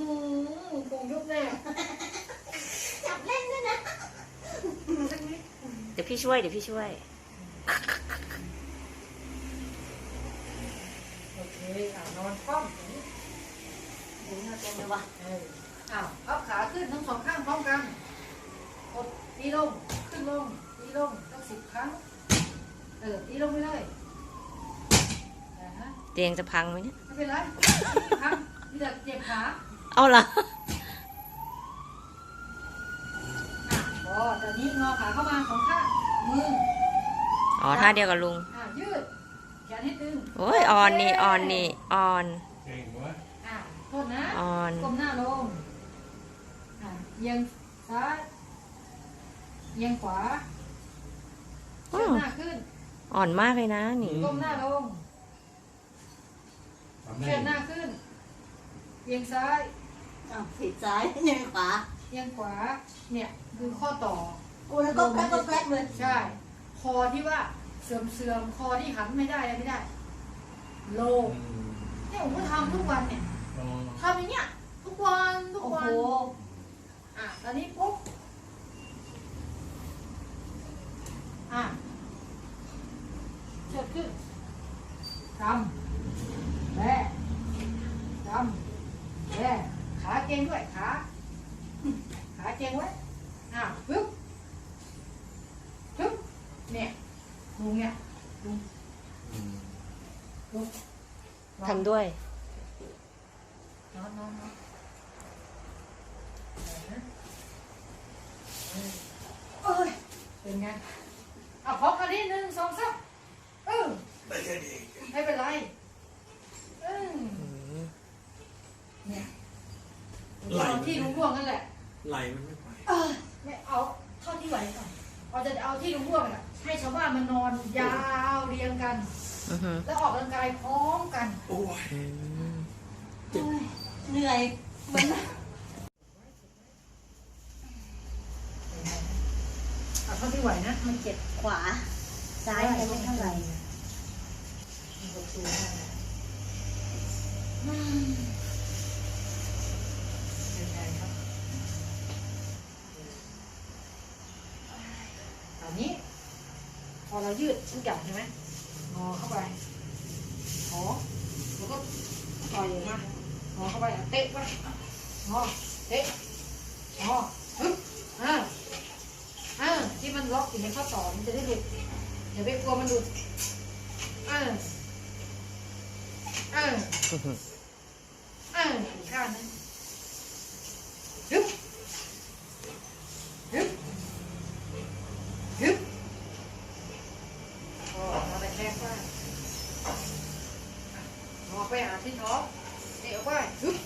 หือคงยุบแน่จับเล่นด้วยนะสักนิดเดี๋ยวพี่ช่วยเดี๋ยวพี่ช่วย โอเคอะนอนคว่ำโอ้ยน่าเต็มเลยว่ะเอออ้าวเอาขาขึ้นทั้งสองข้างพร้อมกันกดตีลงขึ้นลงตีลงตั้งสิบครั้ง เออตีลงไปเลยนะฮะเตียงจะพังไหมเนี่ยไม่เป็นไรครั้งนี่แหละเจ็บขา เอาละอะพอแต่นี้งอขาเข้ามาสองข้างมืออ๋อท่าเดียวกับลุง อะยืดแขนให้ตึงโอ้ยออนนี่ออนนี่ออนเก่งเวะอะโทษนะออนก้มหน้าลงอะเอียงซ้ายเอียงขวาเชิดหน้าขึ้นอ่อนมากเลยนะนี่ก้มหน้าลงทำได้เชิดหน้าขึ้นเอียงซ้าย อ้าวผิดซ้ายเนี่ยขวาเอียงขวาเนี่ยคือข้อต่อ โอ้แล้วก็แกล้ก็แกล้เลยใช่ คอที่ว่าเสื่อมเสื่อมๆคอที่หันไม่ได้อะไรไม่ได้ โลอืงมเนี่ยผมก็ทำทุกวันเนี่ยอ๋อทำอย่างเงี้ยทุกวันทุกโอ้วัโหนอะ ตอนนี้ปุ๊บ อะเชิดขึ้นกำแบะกำแบะ ขาเก่งด้วยขาขาเก่งไว้อะปึ๊บปึ๊บเนี่ยลุงเนี่ยลุงอืมลุงทำด้วยนอนนอนนอนเอ้ยเป็นไงอะพอกันนิดหนึ่งสองสามเออได้แค่นี้ไม่เป็นไรเออเนี่ยนอน ที่ลุงพ่วงนั่นแหละไหลมันไม่ไปเออไม่เอาเท่าที่ไหวก่อนเอาจะเอาที่ลุงพ่วงน่ะให้ชาวบ้านมันนอนยาวเรียงกัน อือหือแล้วออกกำลังกายพร้อมกันโอ้ยอืมโอ้ยเหนื่อยเหมือนเอาเท่าที่ไหวนะมันเจ็บขวา ซ้ายยังไม่เท่าไหร่อั นนี้ พอเรายืดทุกอย่างใช่ไหมงอเข้าไปขอแล้วก็ต่อยมางอเข้าไปอะเตะไปงอเตะงอฮึบอ่าอ่าที่มันล็อกอยู่ในข้อต่อมันจะได้หลุดอย่าไปกลัวมันหลุดอ่าอ่าอื้อหืออ่าข้างนึงฮึบฮึบฮึบโอ้มา แต่แค่ว่างอไปหาที่ท้องเตะออกไปฮึบ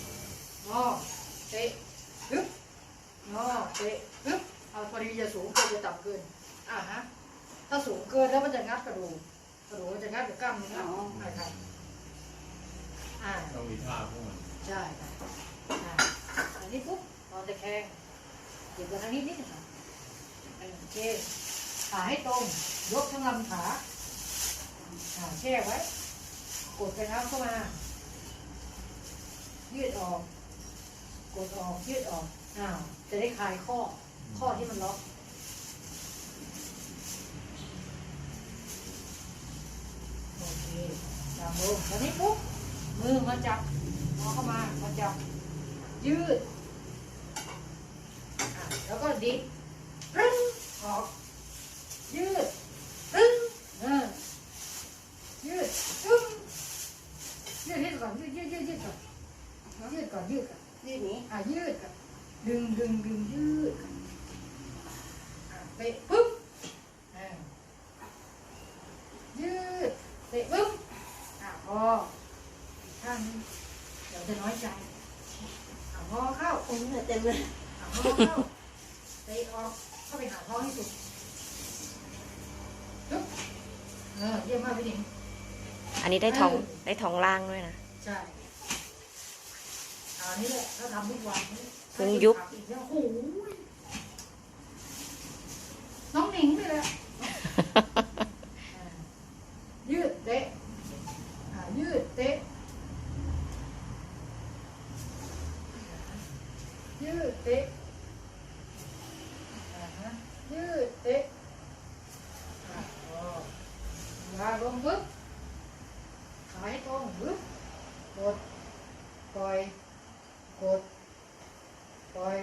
งอเตะฮึบงอเตะฮึบเอาพอดีจะสูงเกินจะต่ำเกินอ่าฮะถ้าสูงเกินแล้วมันจะงัดกระดูกกระดูกมันจะงัดกับกล้ามเนื้อใช่ครับอ่าต้องมีท่าพวกมันใช่ค่ะอ่าอันนี้ปุ๊บนอนตะแคงเก็บไว้ทางนี้นิดหนึงค่ะโอเคขาให้ตรง ยกทั้งลำขาอ่า แช่ไว้ กดไปเท้าเข้ามา ยืดออก กดออก ยืดออกอ้าวจะได้คลายข้อ ข้อที่มันล็อกโอเคจับลงตอนนี้ปุ๊บมือมาจับมอเข้ามามาจับ ยืด แล้วก็ดิบรึ้งออก ยืดรึ้งเออยืดรึ้งยืดยืดก่อน ยืดยืดยืดยืดก่อนยืด ก่อนยืดก่อนยืดนี้อะยืดก่อนดึงดึงดึงยืดก่อนอะเตะปุ๊บอะยืดเตะปุ๊บอะพออีกข้างนึงเดี๋ยวจะน้อยใจอะพอเข้าโอ้ยเหนื่อยเต็มเลยอะพอเข้าเตะออกเข้าไปหาท้องให้สุดปุ๊บเออเยี่ยมมากพี่หนิงอันนี้ได้ท้องได้ท้องล่างด้วยนะ ใช่ อันนี้แหละเราทำทุกวันพุงยุบอีกแล้วโอ้โหน้องหนิงไปเลยอะยืดเตะอ่ายืดเตะ ยืดเตะอ่าฮะยืดเตะอะพอวางลงปึ๊บขาให้ตรงปึ๊บกดปล่อย กดปล่อย